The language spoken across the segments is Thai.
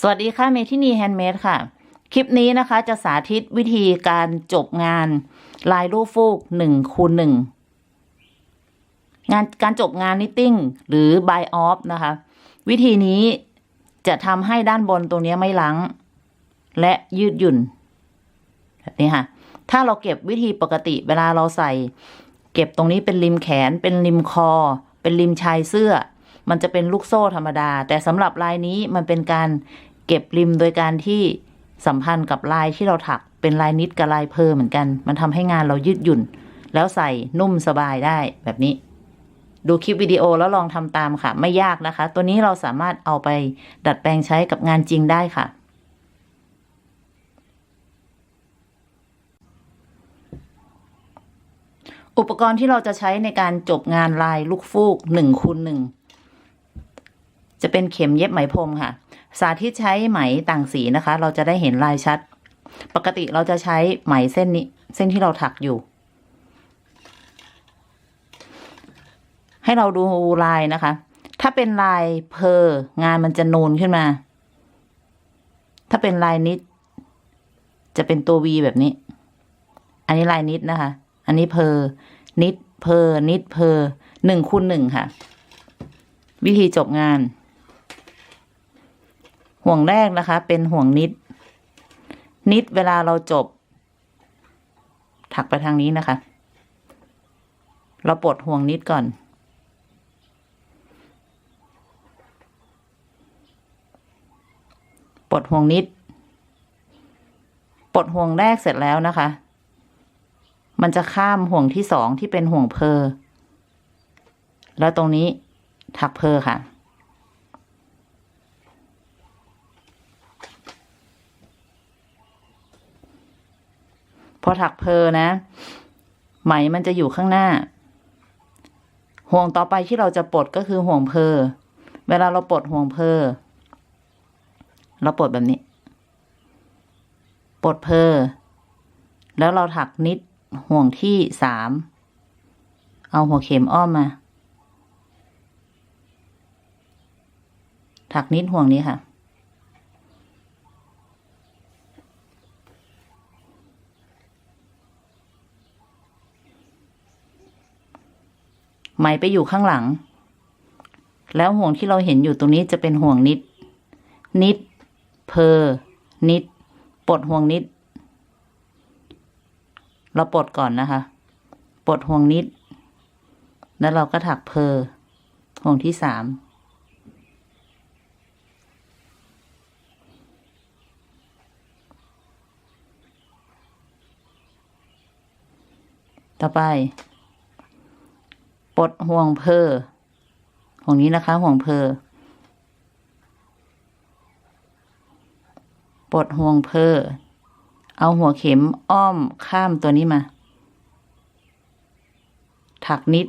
สวัสดีค่ะเมทินีแฮนด์เมดค่ะ คลิปนี้นะคะจะสาธิตวิธีการจบงานลายรูปฟูกหนึ่งคูณหนึ่งงานการจบงานนิตติ้งหรือ by off นะคะ วิธีนี้จะทำให้ด้านบนตรงนี้ไม่ล้างและยืดหยุ่นแบบนี้ค่ะ ถ้าเราเก็บวิธีปกติเวลาเราใส่ เก็บตรงนี้เป็นริมแขนเป็นริมคอ เป็นริมชายเสื้อ มันจะเป็นลูกโซ่ธรรมดา แต่สำหรับลายนี้มันเป็นการเก็บริมโดยการที่สัมพันธ์กับลายที่เราถักเป็นลายนิดกับลายเพอเหมือนกัน มันทำให้งานเรายืดหยุ่น แล้วใส่นุ่มสบายได้แบบนี้ ดูคลิปวิดีโอแล้วลองทำตามค่ะ ไม่ยากนะคะ ตัวนี้เราสามารถเอาไปดัดแปลงใช้กับงานจริงได้ค่ะอุปกรณ์ที่เราจะใช้ในการจบงานลายลูกฟูกหนึ่งคูณหนึ่ง จะเป็นเข็มเย็บไหมพรมค่ะ สาธิตใช้ไหมต่างสีนะคะ เราจะได้เห็นลายชัด ปกติเราจะใช้ไหมเส้นนี้ เส้นที่เราถักอยู่ ให้เราดูลายนะคะ ถ้าเป็นลายเพองานมันจะนูนขึ้นมา ถ้าเป็นลายนิด จะเป็นตัววีแบบนี้ อันนี้ลายนิดนะคะ อันนี้เพอนิดเพอนิดเพอหนึ่งคูณหนึ่งค่ะ วิธีจบงาน ห่วงแรกนะคะ เป็นห่วงนิด นิดเวลาเราจบ ถักไปทางนี้นะคะ เราปลดห่วงนิดก่อน ปลดห่วงนิด ปลดห่วงแรกเสร็จแล้วนะคะ มันจะข้ามห่วงที่สองที่เป็นห่วงเพอแล้วตรงนี้ถักเพอค่ะ พอถักเพอนะ ไหมมันจะอยู่ข้างหน้า ห่วงต่อไปที่เราจะปลดก็คือห่วงเพอ เวลาเราปลดห่วงเพอ เราปลดแบบนี้ ปลดเพอ แล้วเราถักนิดห่วงที่สาม เอาหัวเข็มอ้อมมา ถักนิดห่วงนี้ค่ะ ไหมไปอยู่ข้างหลัง แล้วห่วงที่เราเห็นอยู่ตรงนี้จะเป็นห่วงนิด นิด เพอ นิด ปลดห่วงนิด เราปลดก่อนนะคะ ปลดห่วงนิด แล้วเราก็ถักเพอ ห่วงที่สามต่อไป ปลดห่วงเพอห่วงนี้นะคะ ห่วงเพอปลดห่วงเพอเอาหัวเข็มอ้อมข้ามตัวนี้มา ถักนิด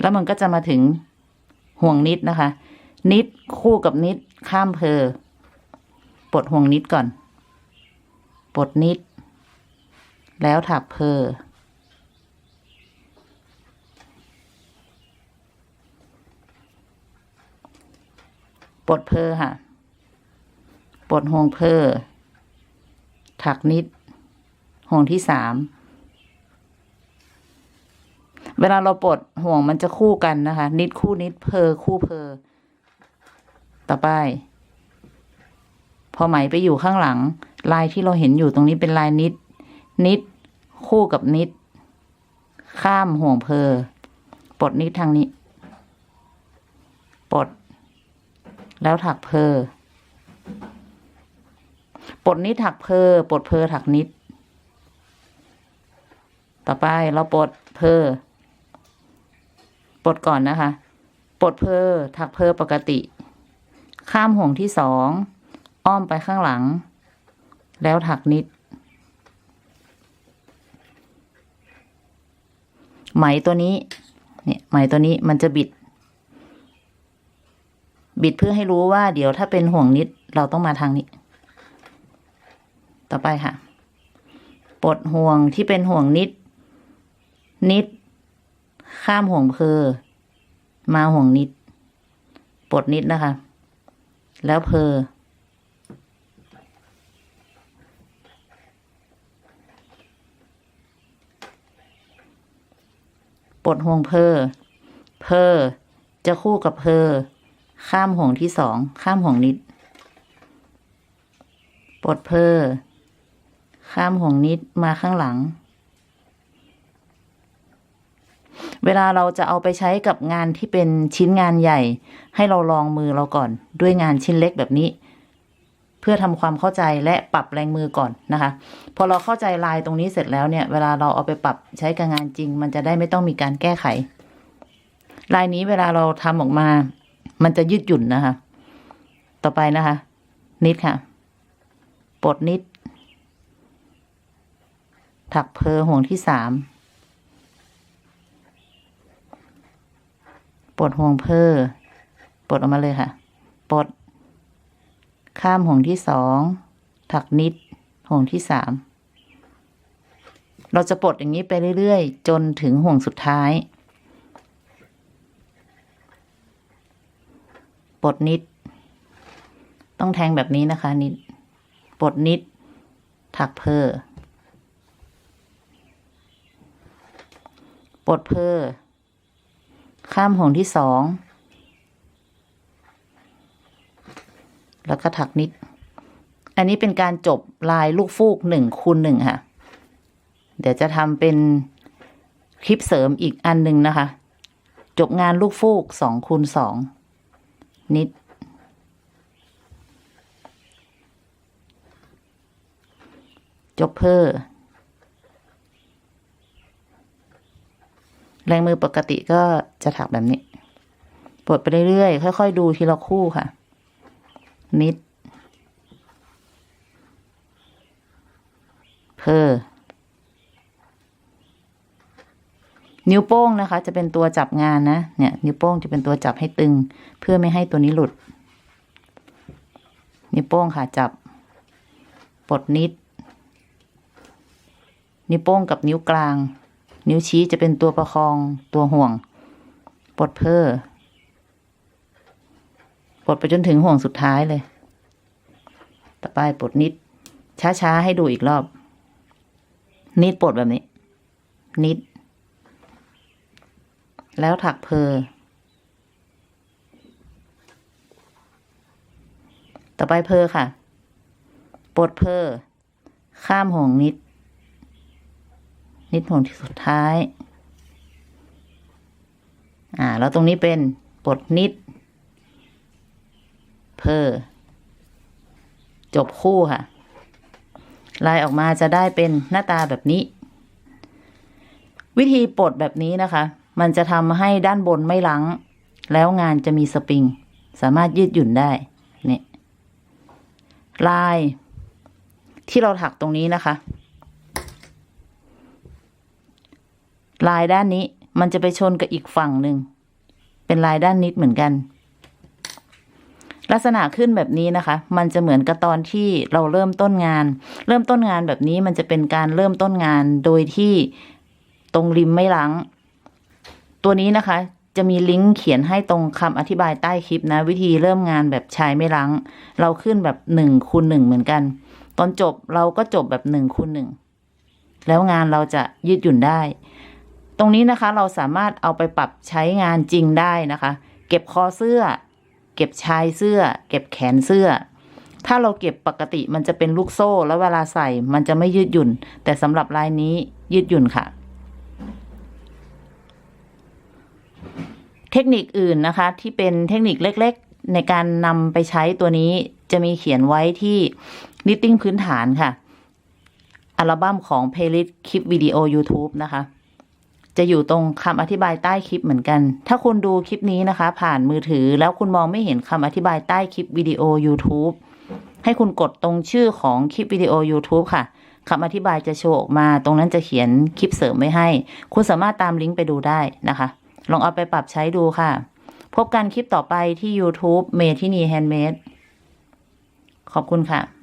แล้วมันก็จะมาถึงห่วงนิดนะคะ นิดคู่กับนิด ข้ามเพอปลดห่วงนิดก่อน ปลดนิด แล้วถักเพอปลดเพอค่ะ ปลดห่วงเพอถักนิด ห่วงที่สาม เวลาเราปลดห่วงมันจะคู่กันนะคะ นิดคู่นิดเพอคู่เพอ ต่อไป พอไหมไปอยู่ข้างหลัง ลายที่เราเห็นอยู่ตรงนี้เป็นลายนิด นิด คู่กับนิด ข้ามห่วงเพอปลดนิดทางนี้ปลดแล้วถักเพอปลดนิดถักเพอปลดเพอถักนิด ต่อไปเราปลดเพอปลดก่อนนะคะ ปลดเพอถักเพอปกติ ข้ามห่วงที่สอง อ้อมไปข้างหลัง แล้วถักนิด ไหมตัวนี้ เนี่ย ไหมตัวนี้มันจะบิด บิดเพื่อให้รู้ว่า เดี๋ยวถ้าเป็นห่วงนิด เราต้องมาทางนี้ ต่อไปค่ะ ปลดห่วงที่เป็นห่วงนิด นิด ข้ามห่วงเพอมาห่วงนิด ปลดนิดนะคะ แล้วเพอ ปลดห่วงเพอ เพอ จะคู่กับเพอ ข้ามห่วงที่สอง ข้ามห่วงนิด ปลดเพอ ข้ามห่วงนิดมาข้างหลัง เวลาเราจะเอาไปใช้กับงานที่เป็นชิ้นงานใหญ่ ให้เราลองมือเราก่อน ด้วยงานชิ้นเล็กแบบนี้ เพื่อทำความเข้าใจและปรับแรงมือก่อนนะคะ พอเราเข้าใจลายตรงนี้เสร็จแล้วเนี่ย เวลาเราเอาไปปรับใช้กับงานจริง มันจะได้ไม่ต้องมีการแก้ไข ลายนี้เวลาเราทำออกมา มันจะยืดหยุ่นนะคะ ต่อไปนะคะ นิดค่ะปลดนิด ถักเพอห่วงที่สาม ปลดห่วงเพอปลดออกมาเลยค่ะปลด ข้ามห่วงที่สองถักนิดห่วงที่สามเราจะปลดอย่างนี้ไปเรื่อยๆ จนถึงห่วงสุดท้าย ปลดนิด ต้องแทงแบบนี้นะคะ นิด ปลดนิด ถักเพอปลดเพอ ข้ามห่วงที่สอง แล้วก็ถักนิด อันนี้เป็นการจบลายลูกฟูกหนึ่งคูณหนึ่งค่ะ เดี๋ยวจะทำเป็นคลิปเสริมอีกอันหนึ่งนะคะ จบงานลูกฟูกสองคูณสองนิด จบเพอ แรงมือปกติก็จะถักแบบนี้ปลดไปเรื่อยๆค่อย ๆ ดูทีละคู่ค่ะ นิด เพอนิ้วโป้งนะคะ จะเป็นตัวจับงานนะ เนี่ย นิ้วโป้งจะเป็นตัวจับให้ตึง เพื่อไม่ให้ตัวนี้หลุด นิ้วโป้งค่ะจับ ปลดนิด นิ้วโป้งกับนิ้วกลาง นิ้วชี้จะเป็นตัวประคองตัวห่วง ปลดเพอปลดไปจนถึงห่วงสุดท้ายเลย ต่อไปปลดนิด ช้าๆ ให้ดูอีกรอบ นิดปลดแบบนี้ นิด แล้วถักเพอต่อไปเพอค่ะ ปลดเพอข้ามห่วงนิด นิดห่วงที่สุดท้าย อ่า แล้วตรงนี้เป็นปลดนิด เพอจบคู่ค่ะ ลายออกมาจะได้เป็นหน้าตาแบบนี้ วิธีปลดแบบนี้นะคะ มันจะทำให้ด้านบนไม่ลัง แล้วงานจะมีสปริง สามารถยืดหยุ่นได้เนี่ยลายที่เราถักตรงนี้นะคะ ลายด้านนี้มันจะไปชนกับอีกฝั่งหนึ่ง เป็นลายด้านนิดเหมือนกัน ลักษณะขึ้นแบบนี้นะคะ มันจะเหมือนกับตอนที่เราเริ่มต้นงาน เริ่มต้นงานแบบนี้มันจะเป็นการเริ่มต้นงานโดยที่ตรงริมไม่ล้าง ตัวนี้นะคะ จะมีลิงก์เขียนให้ตรงคำอธิบายใต้คลิปนะ วิธีเริ่มงานแบบชายไม่ล้าง เราขึ้นแบบหนึ่งคูณหนึ่งเหมือนกัน ตอนจบเราก็จบแบบหนึ่งคูณหนึ่งแล้วงานเราจะยืดหยุ่นได้ ตรงนี้นะคะเราสามารถเอาไปปรับใช้งานจริงได้นะคะ เก็บคอเสื้อ เก็บชายเสื้อ เก็บแขนเสื้อ ถ้าเราเก็บปกติมันจะเป็นลูกโซ่ แล้วเวลาใส่มันจะไม่ยืดหยุ่น แต่สำหรับลายนี้ยืดหยุ่นค่ะ เทคนิคอื่นนะคะ ที่เป็นเทคนิคเล็กๆ ในการนำไปใช้ตัวนี้จะมีเขียนไว้ที่นิตติ้งพื้นฐานค่ะ อัลบั้มของ Playlist คลิปวิดีโอ YouTube นะคะ จะอยู่ตรงคำอธิบายใต้คลิปเหมือนกัน ถ้าคุณดูคลิปนี้นะคะ ผ่านมือถือแล้วคุณมองไม่เห็นคำอธิบายใต้คลิปวิดีโอ YouTube ให้คุณกดตรงชื่อของคลิปวิดีโอ YouTube ค่ะคำอธิบายจะโชว์ออกมา ตรงนั้นจะเขียนคลิปเสริมไว้ให้ คุณสามารถตามลิงก์ไปดูได้นะคะ ลองเอาไปปรับใช้ดูค่ะ พบกันคลิปต่อไปที่ YouTube เมทินีแฮนด์เมดขอบคุณค่ะ